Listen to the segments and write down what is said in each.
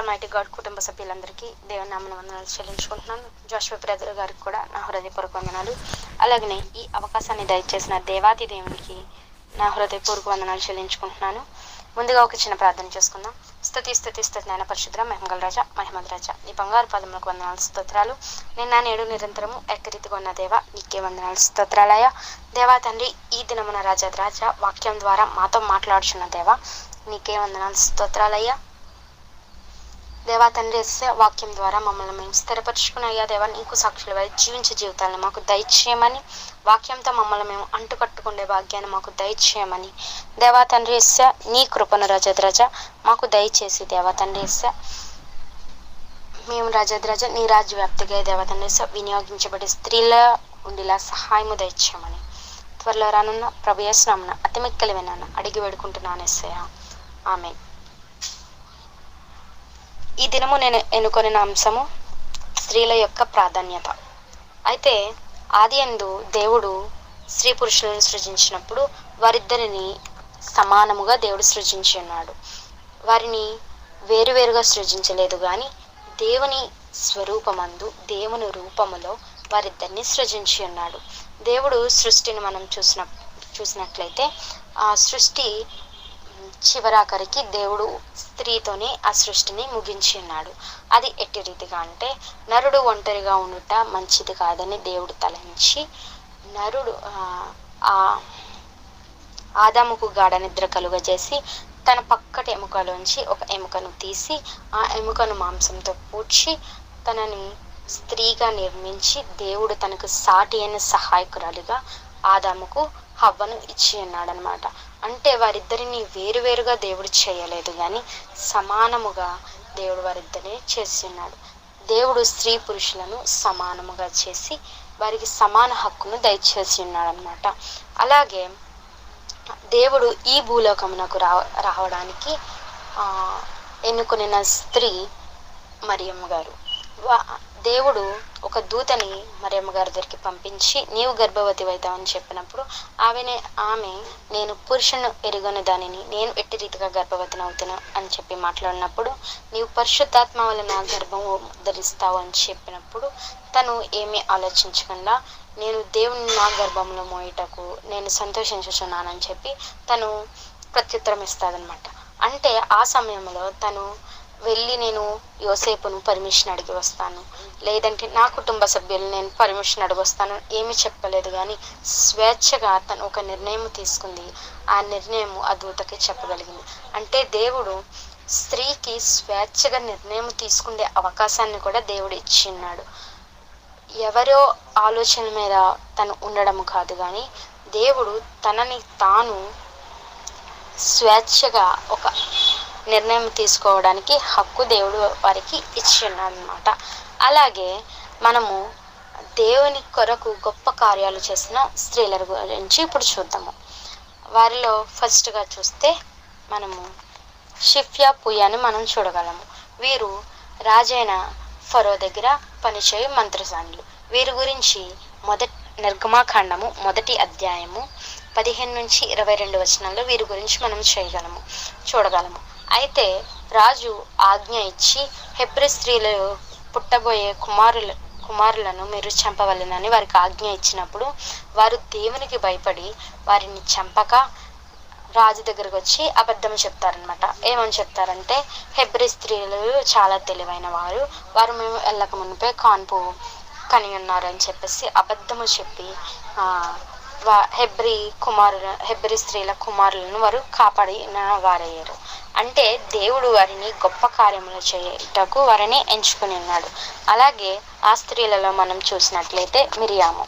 Almighty God కుటుంబ సభ్యులందరికీ దేవుని నామన వందనాలు చెల్లించుకుంటున్నాను. జోష్వ బ్రదర్ గారికి కూడా నా హృదయపూర్వక వందనాలు. అలాగనే ఈ అవకాశాన్ని దయచేసిన దేవాది దేవునికి నా హృదయపూర్వక వందనాలు చెల్లించుకుంటున్నాను. ముందుగా ఒక చిన్న ప్రార్థన చేసుకుందాం. స్థుతి స్థుతి స్థుతి నాయన పరిశుద్ర మహిమగల రాజా మహిమద్ రాజా. నీ బంగారు పదములకు వందనాలు స్తోత్రాలు. నిన్న నేడు నిరంతరము ఎక్కరీతిగా ఉన్న దేవ నీకే వందనాలు స్తోత్రాలయ. దేవా తండ్రి ఈ దినమున రాజా రాజా వాక్యం ద్వారా మాతో మాట్లాడుచున్న దేవ నీకే వందనాలు స్తోత్రాలయ్యా దేవా తండ్రి వాక్యం ద్వారా మమ్మల్ని మేము స్థిరపరచుకుని అయ్యా దేవా నీకు సాక్షులు వారి జీవించే జీవితాలను మాకు దయచేయమని వాక్యంతో మమ్మల్ని మేము అంటుకట్టుకునే భాగ్యాన్ని మాకు దయచేయమని. దేవా తండ్రి నీ కృపను రజద్రజ మాకు దయచేసి దేవా తండ్రి మేము రాజద్రజ నీ రాజ్య వ్యాప్తిగా దేవా తండ్రి వినియోగించబడే స్త్రీల ఉండేలా సహాయము దయచేయమని. త్వరలో రానున్న ప్రభు యేసునామన అతిమెక్కలు విన్నాను అడిగి వేడుకుంటున్నాను ఎస్సయ్య ఆమె ఈ దినము నేను ఎన్నుకొనిన అంశము స్త్రీల యొక్క ప్రాధాన్యత. అయితే ఆది అందు దేవుడు స్త్రీ పురుషులను సృజించినప్పుడు వారిద్దరిని సమానముగా దేవుడు సృజించి ఉన్నాడు. వారిని వేరువేరుగా సృజించలేదు కానీ దేవుని స్వరూపమందు దేవుని రూపములో వారిద్దరిని సృజించి ఉన్నాడు. దేవుడు సృష్టిని మనం చూసిన చూసినట్లయితే ఆ సృష్టి చివరాఖరికి దేవుడు స్త్రీతోనే ఆ సృష్టిని ముగించి ఉన్నాడు. అది ఎట్టి రీతిగా అంటే నరుడు ఒంటరిగా ఉండుట మంచిది కాదని దేవుడు తలంచి నరుడు ఆ ఆదాముకు గాఢ నిద్ర కలుగజేసి తన పక్కటి ఎముకలోంచి ఒక ఎముకను తీసి ఆ ఎముకను మాంసంతో పూడ్చి తనని స్త్రీగా నిర్మించి దేవుడు తనకు సాటి అయిన సహాయకురాలిగా ఆదాముకు హవ్వను ఇచ్చి ఉన్నాడనమాట అంటే వారిద్దరిని వేరువేరుగా దేవుడు చేయలేదు కానీ సమానముగా దేవుడు వారిద్దరిని చేసి ఉన్నాడు. దేవుడు స్త్రీ పురుషులను సమానముగా చేసి వారికి సమాన హక్కును దయచేసి ఉన్నాడనమాట. అలాగే దేవుడు ఈ భూలోకమునకు రా రావడానికి ఎన్నుకున్న స్త్రీ మరియమ్మ గారు. దేవుడు ఒక దూతని మరియమ్మ గారి దగ్గరికి పంపించి నీవు గర్భవతి అవుతావని చెప్పినప్పుడు ఆమెనే ఆమె నేను పురుషుని ఎరుగని దానిని నేను ఎట్టి రీతిగా గర్భవతిని అవుతాను అని చెప్పి మాట్లాడినప్పుడు నీవు పరిశుద్ధాత్మ వలన గర్భం ధరిస్తావు అని చెప్పినప్పుడు తను ఏమీ ఆలోచించకుండా నేను దేవుని నా గర్భంలో మోయటకు నేను సంతోషించుచున్నానని చెప్పి తను ప్రత్యుత్తరం ఇస్తాదనమాట అంటే ఆ సమయంలో తను వెళ్ళి నేను యోసేపును పర్మిషన్ అడిగి వస్తాను. లేదంటే నా కుటుంబ సభ్యులు నేను పర్మిషన్ అడిగి వస్తాను. ఏమి చెప్పలేదు కానీ స్వేచ్ఛగా తను ఒక నిర్ణయం తీసుకుంది. ఆ నిర్ణయం ఆ దూతకి చెప్పగలిగింది. అంటే దేవుడు స్త్రీకి స్వేచ్ఛగా నిర్ణయం తీసుకునే అవకాశాన్ని కూడా దేవుడు ఇచ్చిన్నాడు. ఎవరో ఆలోచన మీద తను ఉండడం కాదు కానీ దేవుడు తనని తాను స్వేచ్ఛగా ఒక నిర్ణయం తీసుకోవడానికి హక్కు దేవుడు వారికి ఇచ్చిన్నాడనమాట అలాగే మనము దేవుని కొరకు గొప్ప కార్యాలు చేసిన స్త్రీల గురించి ఇప్పుడు చూద్దాము. వారిలో ఫస్ట్గా చూస్తే మనము షిఫ్యా పుయ్యాని మనం చూడగలము. వీరు రాజైన ఫరో దగ్గర పనిచేయ మంత్రసానులు. వీరి గురించి మొదటి నిర్గమాఖండము మొదటి అధ్యాయము పదిహేను నుంచి ఇరవై రెండు వచనాల్లో వీరి గురించి మనం చేయగలము చూడగలము. అయితే రాజు ఆజ్ఞ ఇచ్చి హెబ్రి స్త్రీలు పుట్టబోయే కుమారుల కుమారులను మీరు చంపవలెనని వారికి ఆజ్ఞ ఇచ్చినప్పుడు వారు దేవునికి భయపడి వారిని చంపక రాజు దగ్గరకు వచ్చి అబద్ధం చెప్తారనమాట ఏమని చెప్తారంటే హెబ్రి స్త్రీలు చాలా తెలివైన వారు. వారు మేము వెళ్ళక మునిపే కాన్పు కని ఉన్నారని చెప్పేసి అబద్ధము చెప్పి హెబ్రి కుమారుల హెబ్రి స్త్రీల కుమారులను వారు కాపాడిన వారయ్యారు. అంటే దేవుడు వారిని గొప్ప కార్యములు చేయటకు వారిని ఎంచుకుని ఉన్నాడు. అలాగే ఆ స్త్రీలలో మనం చూసినట్లయితే మిరియాము.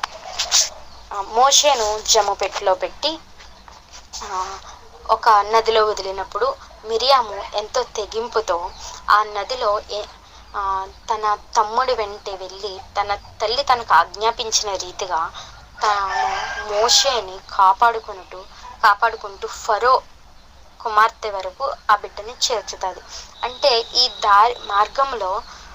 మోషేను జమ్ము పెట్టి ఒక నదిలో వదిలినప్పుడు మిరియాము ఎంతో తెగింపుతో ఆ నదిలో తన తమ్ముడి వెంటే వెళ్ళి తన తల్లి తనకు ఆజ్ఞాపించిన రీతిగా తాను మోషేని కాపాడుకుంటూ కాపాడుకుంటూ ఫరో కుమార్తె వరకు ఆ బిడ్డని చేర్చుతుంది. అంటే ఈ దారి మార్గంలో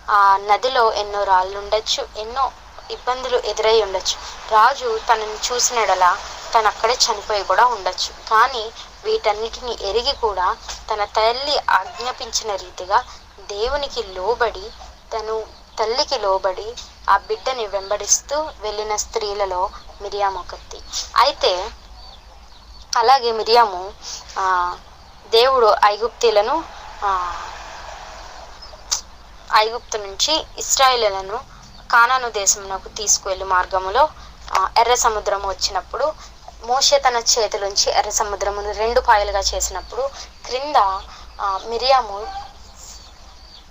ఆ నదిలో ఎన్నో రాళ్ళు ఉండొచ్చు ఎన్నో ఇబ్బందులు ఎదురై ఉండొచ్చు. రాజు తనని చూసినడలా తను అక్కడే చనిపోయి కూడా ఉండొచ్చు. కానీ వీటన్నిటిని ఎరిగి కూడా తన తల్లి ఆజ్ఞాపించిన రీతిగా దేవునికి లోబడి తను తల్లికి లోబడి ఆ బిడ్డని వెంబడిస్తూ వెళ్ళిన స్త్రీలలో మిరియాం ఒకటి. అయితే అలాగే మిరియాము దేవుడు ఐగుప్తీలను ఐగుప్తు నుంచి ఇస్రాయిలను కానాను దేశమునకు తీసుకువెళ్ళి మార్గములో ఎర్ర సముద్రము వచ్చినప్పుడు మోషే తన చేతిలోంచి ఎర్ర సముద్రమును రెండు పాయలుగా చేసినప్పుడు క్రింద మిరియాము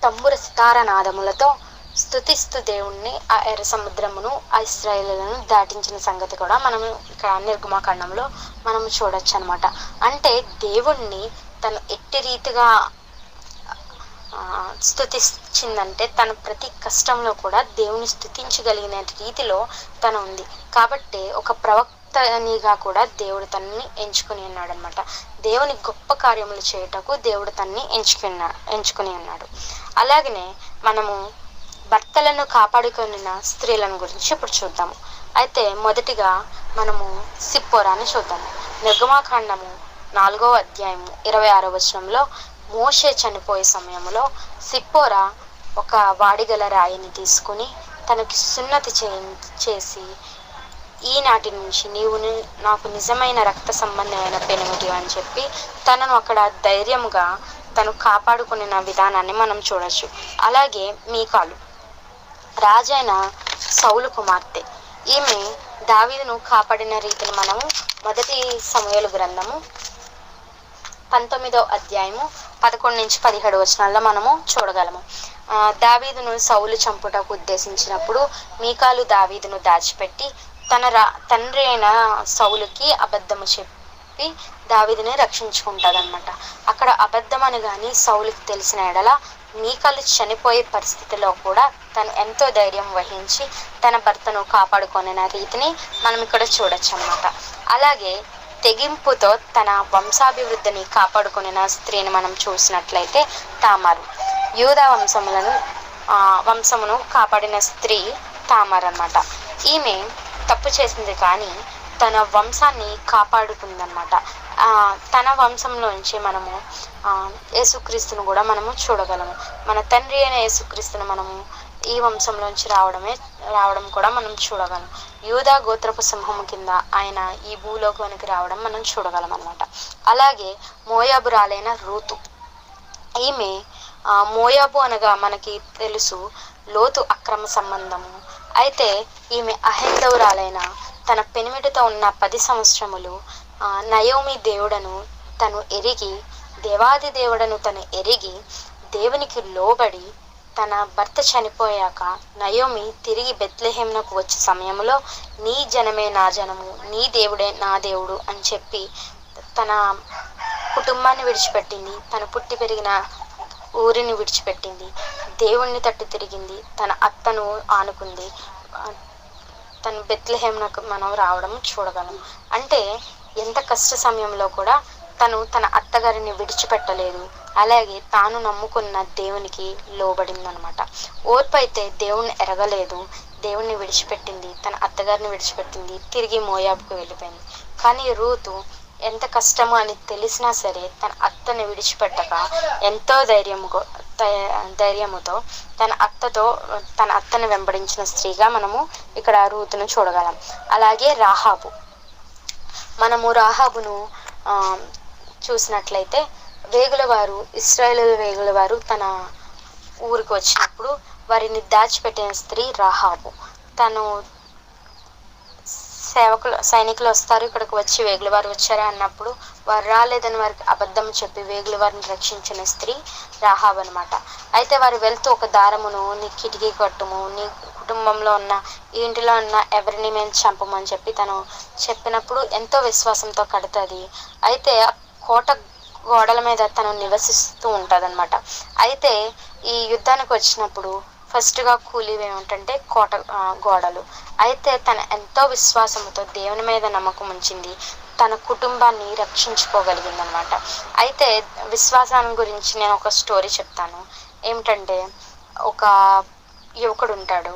తంబుర సితార నాదములతో స్థుతిస్తూ దేవుణ్ణి ఆ ఎర్ర సముద్రమును ఆ ఇస్రాయేలులను దాటించిన సంగతి కూడా మనం ఇక్కడ నిర్గమాకాండంలో మనం చూడొచ్చు అనమాట అంటే దేవుణ్ణి తను ఎట్టి రీతిగా స్థుతించిందంటే తన ప్రతి కష్టంలో కూడా దేవుని స్థుతించగలిగిన రీతిలో తను ఉంది. కాబట్టి ఒక ప్రవక్తనిగా కూడా దేవుడు తనని ఎంచుకుని ఉన్నాడు అనమాట దేవుని గొప్ప కార్యములు చేయుటకు దేవుడు తన్ని ఎంచుకున్నా ఎంచుకుని ఉన్నాడు. అలాగనే మనము భర్తలను కాపాడుకున్న స్త్రీలను గురించి ఇప్పుడు చూద్దాము. అయితే మొదటిగా మనము సిప్పోరాని చూద్దాము. నిర్గమాకాండము నాలుగో అధ్యాయము ఇరవై ఆరో వచనంలో మోషే చనిపోయే సమయంలో సిప్పోరా ఒక వాడిగల రాయిని తీసుకుని తనకి సున్నతి చేసి ఈనాటి నుంచి నీవు నాకు నిజమైన రక్త సంబంధమైన పెనుమిటి అని చెప్పి తనను అక్కడ ధైర్యముగా తను కాపాడుకున్న విధానాన్ని మనం చూడొచ్చు. అలాగే మీ కాలు. రాజైన సౌలు కుమార్తె. ఈమె దావీదును కాపాడిన రీతిని మనము మొదటి సమయాల గ్రంథము పంతొమ్మిదో అధ్యాయము పదకొండు నుంచి పదిహేడు వచనాల్లో మనము చూడగలము. దావీదును సౌలు చంపుటకు ఉద్దేశించినప్పుడు మీకాలు దావీదును దాచిపెట్టి తన రా తండ్రి అయిన సౌలుకి అబద్ధము చెప్పి దావిదిని రక్షించుకుంటాడనమాట అక్కడ అబద్ధం అని కానీ సౌలుకి తెలిసిన ఎడల మీకలు చనిపోయే పరిస్థితిలో కూడా తను ఎంతో ధైర్యం వహించి తన భర్తను కాపాడుకొనిన రీతిని మనం ఇక్కడ చూడొచ్చు అన్నమాట అలాగే తెగింపుతో తన వంశాభివృద్ధిని కాపాడుకునే స్త్రీని మనం చూసినట్లయితే తామరు. యూద వంశములను వంశమును కాపాడిన స్త్రీ తామర్ అనమాట ఈమె తప్పు చేసింది కానీ తన వంశాన్ని కాపాడుకుందనమాట తన వంశంలోంచి మనము యేసుక్రీస్తును కూడా మనము చూడగలము. మన తండ్రి అయిన యేసుక్రీస్తును మనము ఈ వంశంలోంచి రావడమే రావడం కూడా మనం చూడగలం. యూదా గోత్రపు సింహము కింద ఆయన ఈ భూలోకానికి రావడం మనం చూడగలం అనమాట అలాగే మోయాబురాలైన రూతు. ఈమె మోయాబు అనగా మనకి తెలుసు లోతు అక్రమ సంబంధము. అయితే ఈమె అహైందవురాలైన తన పెనిమిటితో ఉన్న పది సంవత్సరములు నయోమి దేవుడను తను ఎరిగి దేవాది దేవుడను తను ఎరిగి దేవునికి లోబడి తన భర్త చనిపోయాక నయోమి తిరిగి బెత్లెహేమ్నకు వచ్చే సమయంలో నీ జనమే నా జనము నీ దేవుడే నా దేవుడు అని చెప్పి తన కుటుంబాన్ని విడిచిపెట్టింది. తను పుట్టి పెరిగిన ఊరిని విడిచిపెట్టింది. దేవుణ్ణి తట్టు తిరిగింది. తన అత్తను ఆనుకుంది. తను బెత్లెహేమ్నకు మనం రావడం చూడగలం. అంటే ఎంత కష్ట సమయంలో కూడా తను తన అత్తగారిని విడిచిపెట్టలేదు. అలాగే తాను నమ్ముకున్న దేవునికి లోబడిందనమాట. ఓర్పు అయితే దేవుణ్ణి ఎరగలేదు. దేవుణ్ణి విడిచిపెట్టింది తన అత్తగారిని విడిచిపెట్టింది తిరిగి మోయాబుకు వెళ్ళిపోయింది. కానీ రూతు ఎంత కష్టము అని తెలిసినా సరే తన అత్తని విడిచిపెట్టక ఎంతో ధైర్యముగా ధైర్యముతో తన అత్తతో తన అత్తని వెంబడించిన స్త్రీగా మనము ఇక్కడ రూతును చూడగలం. అలాగే రాహాబు. మనము రాహాబును చూసినట్లయితే వేగుల వారు ఇస్రాయేల్ వేగుల వారు తన ఊరికి వచ్చినప్పుడు వారిని దాచిపెట్టిన స్త్రీ రాహాబు. తను సేవకులు సైనికులు వస్తారు ఇక్కడికి వచ్చి వేగుల వారు వచ్చారా అన్నప్పుడు వారు రాలేదని వారికి అబద్ధం చెప్పి వేగుల వారిని రక్షించిన స్త్రీ రాహాబ్ అనమాట అయితే వారు వెళ్తూ ఒక దారమును నీ కిటికీ కట్టుము నీ కుటుంబంలో ఉన్న ఇంటిలో ఉన్న ఎవరిని మేము చంపమని చెప్పి తను చెప్పినప్పుడు ఎంతో విశ్వాసంతో కడుతుంది. అయితే కోట గోడల మీద తను నివసిస్తూ ఉంటుందన్నమాట. అయితే ఈ యుద్ధానికి వచ్చినప్పుడు ఫస్ట్గా కూలీవి ఏమిటంటే కోట గోడలు. అయితే తన ఎంతో విశ్వాసంతో దేవుని మీద నమ్మకం ఉంచింది. తన కుటుంబాన్ని రక్షించుకోగలిగింది అనమాట అయితే విశ్వాసాన్ని గురించి నేను ఒక స్టోరీ చెప్తాను. ఏమిటంటే ఒక యువకుడు ఉంటాడు.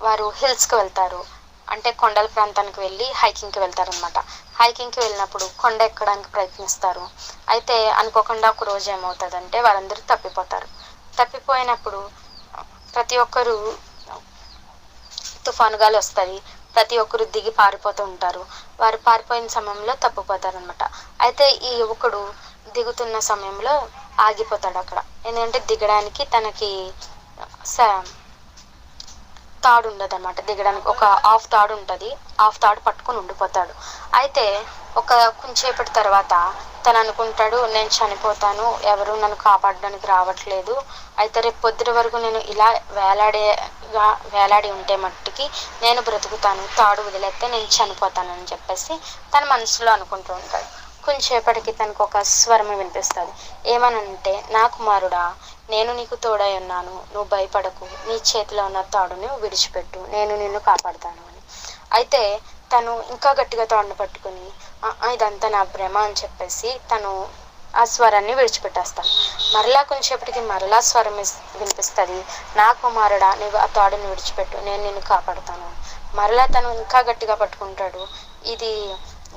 వారు హిల్స్కి వెళ్తారు. అంటే కొండల ప్రాంతానికి వెళ్ళి హైకింగ్కి వెళ్తారనమాట హైకింగ్కి వెళ్ళినప్పుడు కొండ ఎక్కడానికి ప్రయత్నిస్తారు. అయితే అనుకోకుండా ఒక రోజు ఏమవుతుందంటే వారందరూ తప్పిపోతారు. తప్పిపోయినప్పుడు ప్రతి ఒక్కరు తుఫాను గాలి వస్తుంది. ప్రతి ఒక్కరు దిగి పారిపోతూ ఉంటారు. వారు పారిపోయిన సమయంలో తప్పిపోతారు అనమాట అయితే ఈ యువకుడు దిగుతున్న సమయంలో ఆగిపోతాడు అక్కడ. ఎందుకంటే దిగడానికి తనకి స తాడు ఉండదు అనమాట దిగడానికి ఒక హాఫ్ తాడు ఉంటుంది హాఫ్ తాడు పట్టుకొని ఉండిపోతాడు. అయితే ఒక కొంచెంసేపటి తర్వాత తను అనుకుంటాడు నేను చనిపోతాను. ఎవరు నన్ను కాపాడడానికి రావట్లేదు. అయితే రేపు పొద్దున వరకు నేను ఇలా వేలాడేగా వేలాడి ఉంటే మట్టుకి నేను బ్రతుకుతాను. తాడు వదిలేస్తే నేను చనిపోతాను అని చెప్పేసి తన మనసులో అనుకుంటూ ఉంటాడు. కొంచెంసేపటికి తనకు ఒక స్వరం వినిపిస్తుంది. ఏమనంటే నా కుమారుడా నేను నీకు తోడై ఉన్నాను. నువ్వు భయపడకు. నీ చేతిలో ఉన్న తాడుని విడిచిపెట్టు. నేను నిన్ను కాపాడుతాను అని. అయితే తను ఇంకా గట్టిగా తాడును పట్టుకుని ఇదంతా నా భ్రమ అని చెప్పేసి తను ఆ స్వరాన్ని విడిచిపెట్టేస్తాను మరలా కొంచెంసేపటికి మరలా స్వరం వినిపిస్తుంది. నా కుమారుడా నీవు ఆ తాడుని విడిచిపెట్టు. నేను నిన్ను కాపాడుతాను మరలా తను ఇంకా గట్టిగా పట్టుకుంటాడు. ఇది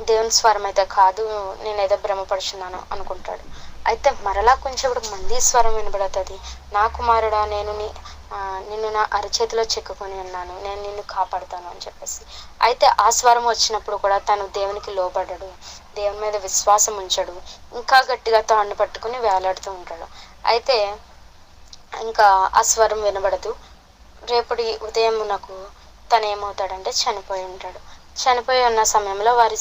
దేవుని స్వరం అయితే కాదు. నేను ఏదో భ్రమపడుచున్నాను అనుకుంటాడు. అయితే మరలా కొంచెం మళ్ళీ స్వరం వినబడుతుంది. నా కుమారుడా నేను నీ నిన్ను నా అరచేతిలో చెక్కుకొని ఉన్నాను. నేను నిన్ను కాపాడుతాను అని చెప్పేసి. అయితే ఆ స్వరం వచ్చినప్పుడు కూడా తను దేవునికి లోబడడు. దేవుని మీద విశ్వాసం ఉంచడు. ఇంకా గట్టిగా తాండు పట్టుకుని వేలాడుతూ ఉంటాడు. అయితే ఇంకా ఆ స్వరం వినబడదు. రేపటి ఉదయం నాకు తను ఏమవుతాడంటే చనిపోయి ఉంటాడు. చనిపోయి ఉన్న సమయంలో వారి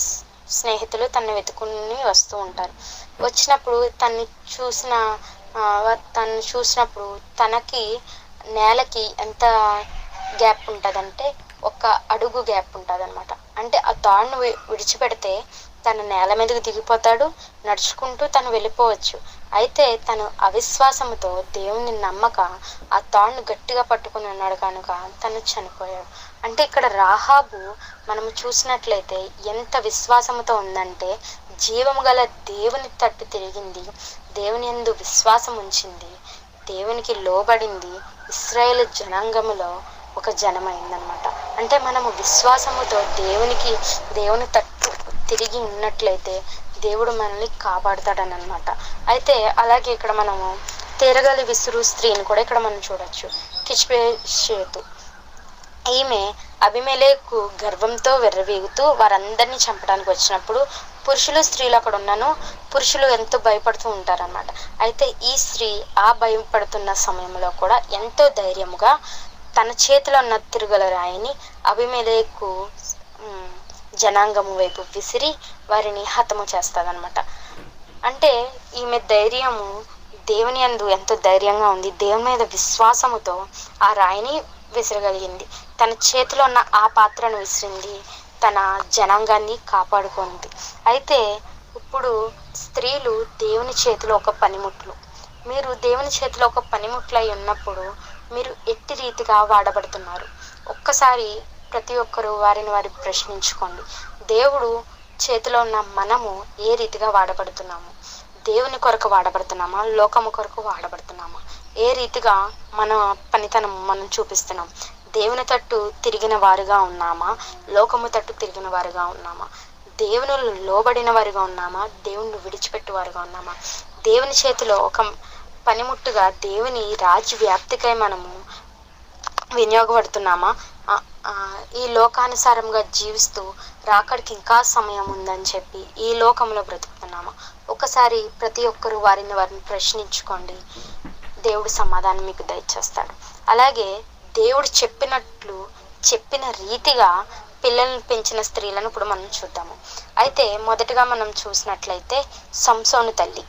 స్నేహితులు తనని వెతుకుని వస్తూ ఉంటారు. వచ్చినప్పుడు తన్ని చూసిన తను చూసినప్పుడు తనకి నేలకి ఎంత గ్యాప్ ఉంటుందంటే ఒక అడుగు గ్యాప్ ఉంటుంది అనమాట అంటే ఆ తాడును విడిచిపెడితే తను నేల మీదకి దిగిపోతాడు నడుచుకుంటూ తను వెళ్ళిపోవచ్చు. అయితే తను అవిశ్వాసంతో దేవుని నమ్మక ఆ తాడును గట్టిగా పట్టుకుని ఉన్నాడు కనుక తను చనిపోయాడు. అంటే ఇక్కడ రాహాబు మనము చూసినట్లయితే ఎంత విశ్వాసంతో ఉందంటే జీవము గల దేవుని తట్టు తిరిగింది దేవుని ఎందు విశ్వాసం ఉంచింది దేవునికి లోబడింది ఇస్రాయేల్ జనాంగములో ఒక జనమైందనమాట అంటే మనము విశ్వాసముతో దేవునికి దేవుని తట్టు తిరిగి ఉన్నట్లయితే దేవుడు మనల్ని కాపాడుతాడని అనమాట అయితే అలాగే ఇక్కడ మనము తీరగలి విసురు స్త్రీని కూడా ఇక్కడ మనం చూడొచ్చు. కిచ్పేషేతు ఈమె అభిమేలేకు గర్వంతో వెర్రవీగుతూ వారందరినీ చంపడానికి వచ్చినప్పుడు పురుషులు స్త్రీలు అక్కడ ఉన్నాను పురుషులు ఎంతో భయపడుతూ ఉంటారనమాట అయితే ఈ స్త్రీ ఆ భయపడుతున్న సమయంలో కూడా ఎంతో ధైర్యముగా తన చేతిలో ఉన్న తిరుగల రాయిని అభిమేలేకు జనాంగము వైపు విసిరి వారిని హతము చేస్తుందన్నమాట. అంటే ఈమె ధైర్యము దేవుని అందు ఎంతో ధైర్యంగా ఉంది. దేవుని మీద విశ్వాసముతో ఆ రాయిని విసిరగలిగింది. తన చేతిలో ఉన్న ఆ పాత్రను విసిరింది. తన జనాంగాన్ని కాపాడుకుంది. అయితే ఇప్పుడు స్త్రీలు దేవుని చేతిలో ఒక పనిముట్లు. మీరు దేవుని చేతిలో ఒక పనిముట్లై ఉన్నప్పుడు మీరు ఎట్టి రీతిగా వాడబడుతున్నారు? ఒక్కసారి ప్రతి ఒక్కరూ వారిని వారి ప్రశ్నించుకోండి. దేవుడు చేతిలో ఉన్న మనము ఏ రీతిగా వాడబడుతున్నాము? దేవుని కొరకు వాడబడుతున్నామా? లోకము కొరకు వాడబడుతున్నామా? ఏ రీతిగా మన పనితనం మనం చూపిస్తున్నాం? దేవుని తట్టు తిరిగిన వారుగా ఉన్నామా? లోకము తట్టు తిరిగిన వారుగా ఉన్నామా? దేవుని లోబడిన వారుగా ఉన్నామా? దేవుని విడిచిపెట్టు వారుగా ఉన్నామా? దేవుని చేతిలో ఒక పనిముట్టుగా దేవుని రాజ్య వ్యాప్తికై మనము వినియోగపడుతున్నామా? ఈ లోకానుసారంగా జీవిస్తూ రాకడికి ఇంకా సమయం ఉందని చెప్పి ఈ లోకంలో బ్రతుకుతున్నాము? ఒకసారి ప్రతి ఒక్కరూ వారిని వారిని ప్రశ్నించుకోండి. దేవుడు సమాధానం మీకు దయచేస్తాడు. అలాగే దేవుడు చెప్పినట్లు చెప్పిన రీతిగా పిల్లల్ని పెంచిన స్త్రీలను ఇప్పుడు మనం చూద్దాము. అయితే మొదటగా మనం చూసినట్లయితే సంసోను తల్లి.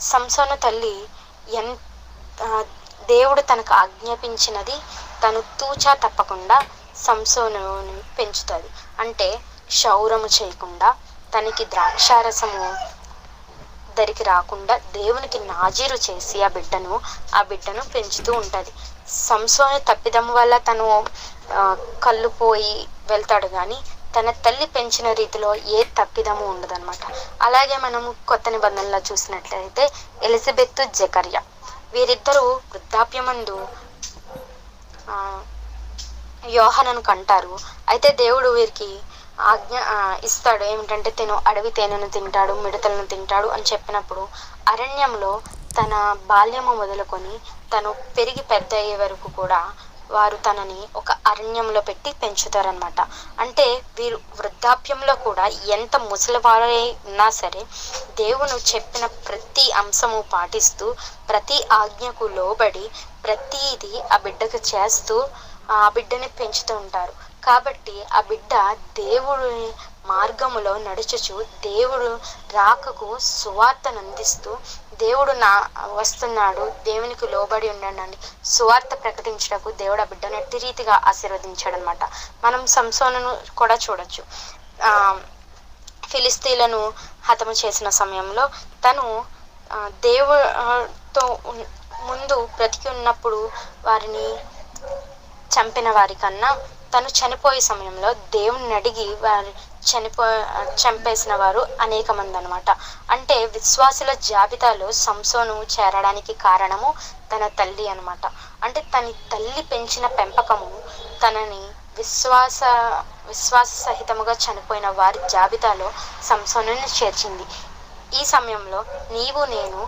సంసోను తల్లి ఎంత దేవుడు తనకు ఆజ్ఞాపించినది తను తూచా తప్పకుండా సంసోను పెంచుతుంది. అంటే క్షౌరము చేయకుండా తనకి ద్రాక్షారసము దరికి రాకుండా దేవునికి నాజీరు చేసి ఆ బిడ్డను ఆ బిడ్డను పెంచుతూ ఉంటుంది. సంసోని తప్పిదం వల్ల తను కళ్ళు పోయి వెళ్తాడు కానీ తన తల్లి పెంచిన రీతిలో ఏ తప్పిదము ఉండదన్నమాట. అలాగే మనము కొత్త నిబంధనలో చూసినట్లయితే ఎలిజబెత్ జకర్య. వీరిద్దరూ వృద్ధాప్యమందు యోహనను కంటారు. అయితే దేవుడు వీరికి ఆజ్ఞ ఇస్తాడు. ఏమిటంటే తిను అడవి తేనెను తింటాడు మిడతలను తింటాడు అని చెప్పినప్పుడు అరణ్యంలో తన బాల్యము మొదలుకొని తను పెరిగి పెద్ద అయ్యే వరకు కూడా వారు తనని ఒక అరణ్యంలో పెట్టి పెంచుతారనమాట అంటే వీరు వృద్ధాప్యంలో కూడా ఎంత ముసలివారై ఉన్నా సరే దేవుడు చెప్పిన ప్రతి అంశము పాటిస్తూ ప్రతి ఆజ్ఞకు లోబడి ప్రతీది ఆ బిడ్డకు చేస్తూ ఆ బిడ్డని పెంచుతూ ఉంటారు. కాబట్టి ఆ బిడ్డ దేవుడిని మార్గములో నడుచుచు దేవుడు రాకకు సువార్తను అందిస్తూ దేవుడు నా వస్తున్నాడు దేవునికి లోబడి ఉండండి సువార్త ప్రకటించడానికి దేవుడు ఆ బిడ్డను ఎట్టి రీతిగా ఆశీర్వదించాడు అనమాట మనం సంసోనను కూడా చూడొచ్చు. ఆ ఫిలిస్తీన్లను హతము చేసిన సమయంలో తను ఆ, ముందు బ్రతికి ఉన్నప్పుడు వారిని చంపిన వారి కన్నా తను చనిపోయే సమయంలో దేవుణ్ణి అడిగి వారి చనిపో చంపేసిన వారు అనేక మంది అనమాట అంటే విశ్వాసుల జాబితాలో సంసోను చేరడానికి కారణము తన తల్లి అనమాట అంటే తన తల్లి పెంచిన పెంపకము తనని విశ్వాస విశ్వాస సహితముగా చనిపోయిన వారి జాబితాలో సంసోనుని చేర్చింది. ఈ సమయంలో నీవు నేను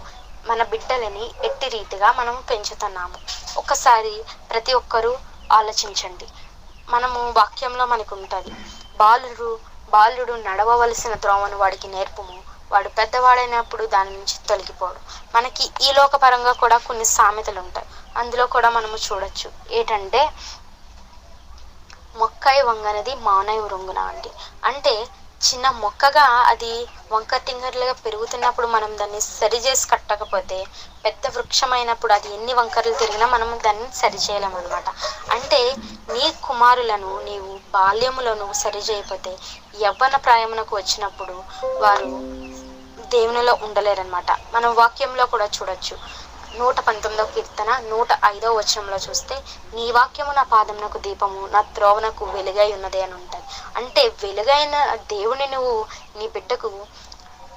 మన బిడ్డలని ఎట్టి రీతిగా మనం పెంచుతున్నాము. ఒకసారి ప్రతి ఒక్కరూ ఆలోచించండి. మనము వాక్యంలో మనకు ఉంటుంది బాలుడు బాలుడు నడవవలసిన త్రోవను వాడికి నేర్పుము. వాడు పెద్దవాడైనప్పుడు దాని నుంచి తొలగిపోడు. మనకి ఈ లోకపరంగా కూడా కొన్ని సామెతలు ఉంటాయి అందులో కూడా మనము చూడొచ్చు. ఏంటంటే మొక్కై వంగనది మానవ వృంగున అండి. అంటే చిన్న మొక్కగా అది వంక టింగర్లుగా పెరుగుతున్నప్పుడు మనం దాన్ని సరి చేసి కట్టకపోతే పెద్ద వృక్షమైనప్పుడు అది ఎన్ని వంకరలు తిరిగినా మనం దాన్ని సరి చేయలేమన్నమాట. అంటే నీ కుమారులను నీవు బాల్యములో నువ్వు సరి చేయకపోతే యవ్వన ప్రాయమునకు వచ్చినప్పుడు వారు దేవునిలో ఉండలేరన్నమాట. మనం వాక్యంలో కూడా చూడొచ్చు. నూట పంతొమ్మిదవ కీర్తన నూట ఐదవ వచనంలో చూస్తే నీ వాక్యము నా పాదమునకు దీపము నా త్రోవనకు వెలుగై ఉన్నదే అని ఉంటుంది. అంటే వెలుగైన దేవుని నువ్వు నీ బిడ్డకు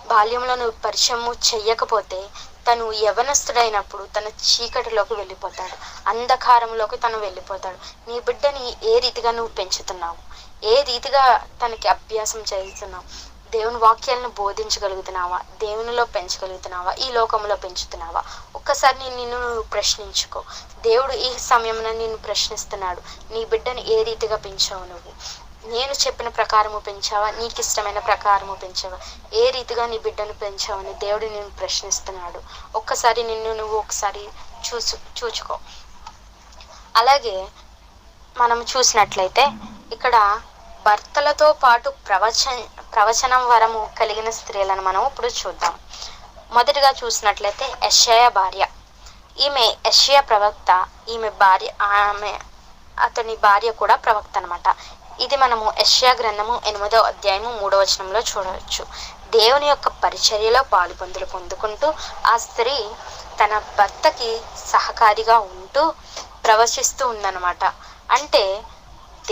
బాల్యంలో నువ్వు పరిచయము చెయ్యకపోతే తను యవనస్తుడైనప్పుడు తన చీకటిలోకి వెళ్ళిపోతాడు. అంధకారంలోకి తను వెళ్ళిపోతాడు. నీ బిడ్డని ఏ రీతిగా నువ్వు పెంచుతున్నావు? ఏ రీతిగా తనకి అభ్యాసం చేస్తున్నావు? దేవుని వాక్యాలను బోధించగలుగుతున్నావా? దేవునిలో పెంచగలుగుతున్నావా? ఈ లోకంలో పెంచుతున్నావా? ఒక్కసారి నేను నిన్ను నువ్వు ప్రశ్నించుకో. దేవుడు ఈ సమయంలో నిన్ను ప్రశ్నిస్తున్నాడు. నీ బిడ్డను ఏ రీతిగా పెంచావు నువ్వు? నేను చెప్పిన ప్రకారము పెంచావా? నీకు ఇష్టమైన ప్రకారము పెంచావా? ఏ రీతిగా నీ బిడ్డను పెంచావని దేవుడు నేను ప్రశ్నిస్తున్నాడు. ఒక్కసారి నిన్ను నువ్వు ఒకసారి చూసు చూచుకో. అలాగే మనం చూసినట్లయితే ఇక్కడ భర్తలతో పాటు ప్రవచ ప్రవచనం వరము కలిగిన స్త్రీలను మనం ఇప్పుడు చూద్దాం. మొదటిగా చూసినట్లయితే యెషయా భార్య. ఈమె యెషయా ప్రవక్త ఈమె భార్య ఆమె అతని భార్య కూడా ప్రవక్త అనమాట ఇది మనము యెషయా గ్రంథము ఎనిమిదో అధ్యాయము మూడో వచనంలో చూడవచ్చు. దేవుని యొక్క పరిచర్యలో పాలుపందులు పొందుకుంటూ ఆ స్త్రీ తన భర్తకి సహకారిగా ఉంటూ ప్రవచిస్తూ ఉందన్నమాట. అంటే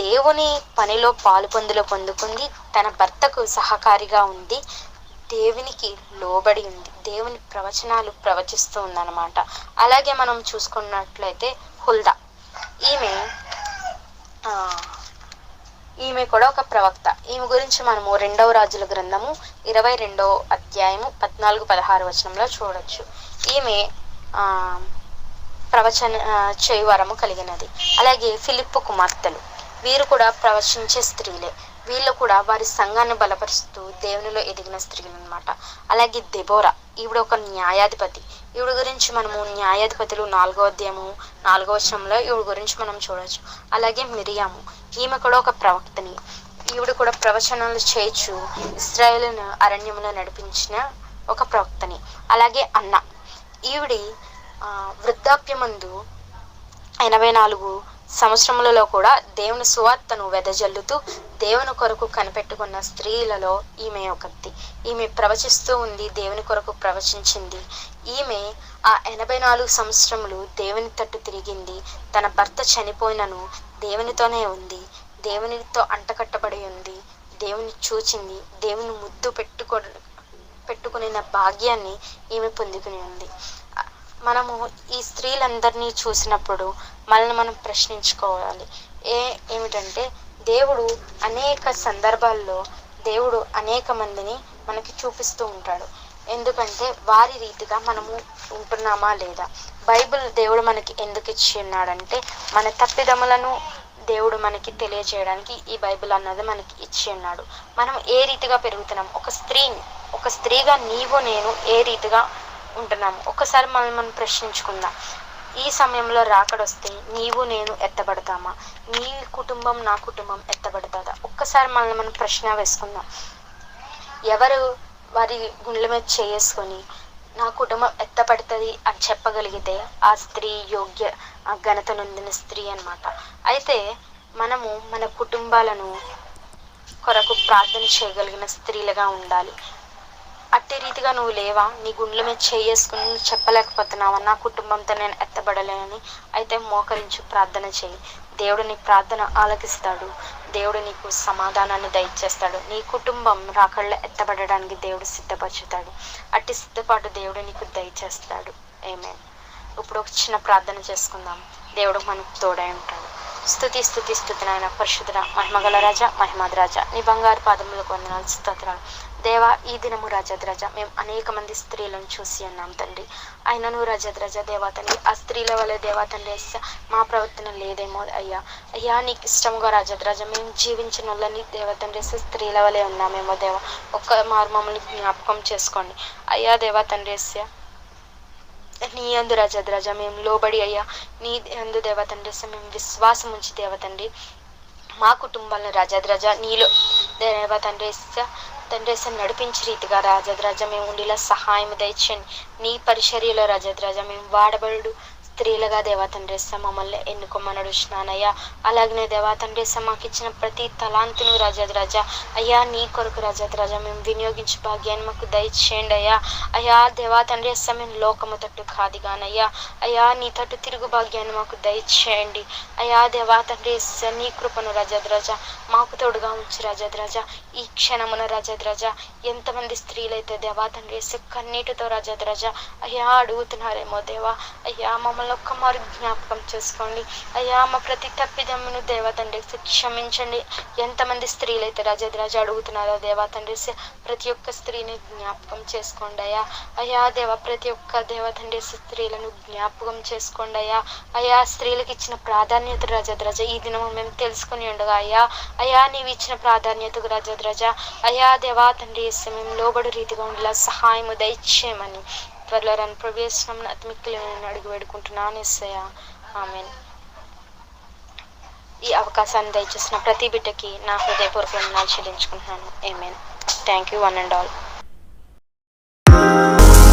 దేవుని పనిలో పాలుపొందులు పొందుకుంది. తన భర్తకు సహకారిగా ఉంది. దేవునికి లోబడి ఉంది. దేవుని ప్రవచనాలు ప్రవచిస్తూ ఉందన్నమాట. అలాగే మనం చూసుకున్నట్లయితే హుల్దా. ఈమె ఈమె కూడా ఒక ప్రవక్త. ఈమె గురించి మనము రెండవ రాజుల గ్రంథము ఇరవై రెండవ అధ్యాయము పద్నాలుగు పదహారు వచనంలో చూడొచ్చు. ఈమె ప్రవచన ఆ, చేయు వరము కలిగినది. అలాగే ఫిలిప్పు కుమార్తెలు. వీరు కూడా ప్రవచించే స్త్రీలే. వీళ్ళు కూడా వారి సంఘాన్ని బలపరుస్తూ దేవునిలో ఎదిగిన స్త్రీలు అనమాట అలాగే దెబోరా ఈవిడ ఒక న్యాయాధిపతి. ఈవిడ గురించి మనము న్యాయాధిపతులు నాలుగో అధ్యాయము నాలుగో వచనంలో ఈవిడ గురించి మనం చూడవచ్చు అలాగే మిరియాము ఈమె కూడా ఒక ప్రవక్తని. ఈవిడ కూడా ప్రవచనాలు చేయొచ్చు ఇస్రాయేల్ను అరణ్యంలో నడిపించిన ఒక ప్రవక్తని. అలాగే అన్న ఈవిడి ఆ, వృద్ధాప్యమందు ఎనభై నాలుగు సంవత్సరములలో కూడా దేవుని సువార్తను వెదజల్లుతూ దేవుని కొరకు కనిపెట్టుకున్న స్త్రీలలో ఈమె ఒకటి. ఈమె ప్రవచిస్తూ ఉంది దేవుని కొరకు ప్రవచించింది. ఈమె ఆ ఎనభై నాలుగు సంవత్సరములు దేవుని తట్టు తిరిగింది. తన భర్త చనిపోయినను దేవునితోనే ఉంది. దేవునితో అంటకట్టబడి ఉంది. దేవుని చూచింది. దేవుని ముద్దు పెట్టుకో పెట్టుకునే భాగ్యాన్ని ఈమె పొందుకుని ఉంది. మనము ఈ స్త్రీలందరినీ చూసినప్పుడు మనల్ని మనం ప్రశ్నించుకోవాలి. ఏ ఏమిటంటే దేవుడు అనేక సందర్భాల్లో దేవుడు అనేక మందిని మనకి చూపిస్తూ ఉంటాడు. ఎందుకంటే వారి రీతిగా మనము ఉంటున్నామా లేదా? బైబిల్ దేవుడు మనకి ఎందుకు ఇచ్చి ఉన్నాడంటే మన తప్పిదములను దేవుడు మనకి తెలియజేయడానికి ఈ బైబిల్ అన్నది మనకి ఇచ్చి ఉన్నాడు. మనం ఏ రీతిగా పెరుగుతున్నాం? ఒక స్త్రీని ఒక స్త్రీగా నీవు నేను ఏ రీతిగా ఉంటున్నాము. ఒకసారి మనం మనం ప్రశ్నించుకుందాం. ఈ సమయంలో రాకడొస్తే నీవు నేను ఎత్తబడతామా? నీ కుటుంబం నా కుటుంబం ఎత్తబడుతుందా? ఒక్కసారి మనల్ని మనం ప్రశ్న వేసుకుందాం. ఎవరు వారి గుండెల మీద చేసుకొని నా కుటుంబం ఎత్తపడుతుంది అని చెప్పగలిగితే ఆ స్త్రీ యోగ్య ఆ ఘనత నొందిన స్త్రీ అనమాట అయితే మనము మన కుటుంబాలను కొరకు ప్రార్థన చేయగలిగిన స్త్రీలుగా ఉండాలి. అట్టి రీతిగా నువ్వు లేవా? నీ గుండెల మీద చేసుకుని నువ్వు చెప్పలేకపోతున్నావా? నా కుటుంబంతో నేను ఎత్తబడలేనని అయితే మోకరించు ప్రార్థన చేయి. దేవుడు నీ ప్రార్థన ఆలకిస్తాడు. దేవుడు నీకు సమాధానాన్ని దయచేస్తాడు. నీ కుటుంబం రాకళ్ళ ఎత్తబడడానికి దేవుడు సిద్ధపరుచుతాడు. అట్టి సిద్ధపాటు దేవుడు నీకు దయచేస్తాడు. ఏమే ఇప్పుడు ఒక చిన్న ప్రార్థన చేసుకుందాం. దేవుడు మనకు తోడై ఉంటాడు. స్థుతి స్థుతి స్థుతి నాయన పరిశుద్ధ మహిమగల రాజా మహిమాది రాజా నీ బంగారు పాదములకు వందనాలు స్తోత్రాలు. దేవా ఈ దినము రాజద్రజ మేము అనేక మంది స్త్రీలను చూసి ఉన్నాం తండ్రి. అయినను రాజద్రజ దేవాతండ్రి ఆ స్త్రీల వల్ల దేవా తండ్రి మా ప్రవర్తన లేదేమో అయ్యా. అయ్యా నీకు ఇష్టముగా రాజద్రజ మేము జీవించిన వాళ్ళని దేవతండ్రి స్త్రీల వలె ఉన్నామేమో దేవా. ఒక్క మారు మమ్మల్ని జ్ఞాపకం చేసుకోండి. అయ్యా దేవా తండ్రి నీ అందు రాజద్రజ మేము లోబడి అయ్యా. నీ అందు దేవతండ్రి మేము విశ్వాసం ఉంచి దేవతండ్రి మా కుటుంబాలను రాజద్రజ నీలో దేవ తండ్రి ఇస్స తండ్రి ఇస్స నడిపించే రీతిగా రాజద్రాజ మేము ఉండేలా సహాయం దయచండి నీ పరిచర్యలో రాజద్రాజ మేము వాడబడు స్త్రీలుగా దేవా తండ్రి మమ్మల్ని ఎన్నుకోమని అడుగుతున్నానయ్యా అలాగనే దేవా తండ్రి మాకు ఇచ్చిన ప్రతి తలాంతును రాజద్రజ అయ్యా నీ కొరకు రాజద్రజ మేము వినియోగించే భాగ్యాన్ని మాకు దయచేయండి అయ్యా. అయ్యా దేవా తండ్రి మేము లోకము తట్టు కాదు కానయ్యా అయ్యా నీ తట్టు తిరుగు భాగ్యాన్ని మాకు దయచేయండి. అయ్యా దేవా తండ్రి నీ కృపను రాజద్రజ మాకు తోడుగా ఉంచి రాజద్రజ ఈ క్షణమున రజద్రజ ఎంతమంది స్త్రీలైతే దేవా తండ్రి కన్నీటితో రజద్రజ అయ్యా అడుగుతున్నారేమో దేవా అయ్యా మమ్మల్ని ఒక్క మారు జ్ఞాపకం చేసుకోండి. అయ్యా మా ప్రతి తప్పిదమ్మును దేవా తండ్రి క్షమించండి. ఎంతమంది స్త్రీలైతే రజద్రజ అడుగుతున్నారో దేవా తండ్రి ప్రతి ఒక్క స్త్రీని జ్ఞాపకం చేసుకోండి అయ్యా. అయ్యా దేవా ప్రతి ఒక్క దేవా తండ్రి స్త్రీలను జ్ఞాపకం చేసుకోండి అయ్యా. అయ్యా స్త్రీలకు ఇచ్చిన ప్రాధాన్యత రజద్రజ ఈ దినము మేము తెలుసుకుని ఉండగా అయ్యా. అయ్యా నీవు ఇచ్చిన ప్రాధాన్యతకు రాజద్రజ అయ్యా దేవా తండ్రి మేము లోబడి రీతిగా ఉండేలా సహాయము దయచేయమని త్వరలో రన్ ప్రవేశం అతిమిక్కులు నేను అడుగు వేడుకుంటున్నాను ఎస్సయ్య ఆమెన్. ఈ అవకాశాన్ని దయచేసిన ప్రతి బిడ్డకి నా హృదయపూర్వక వందనాలు చెల్లించుకుంటున్నాను. Amen thank you one and all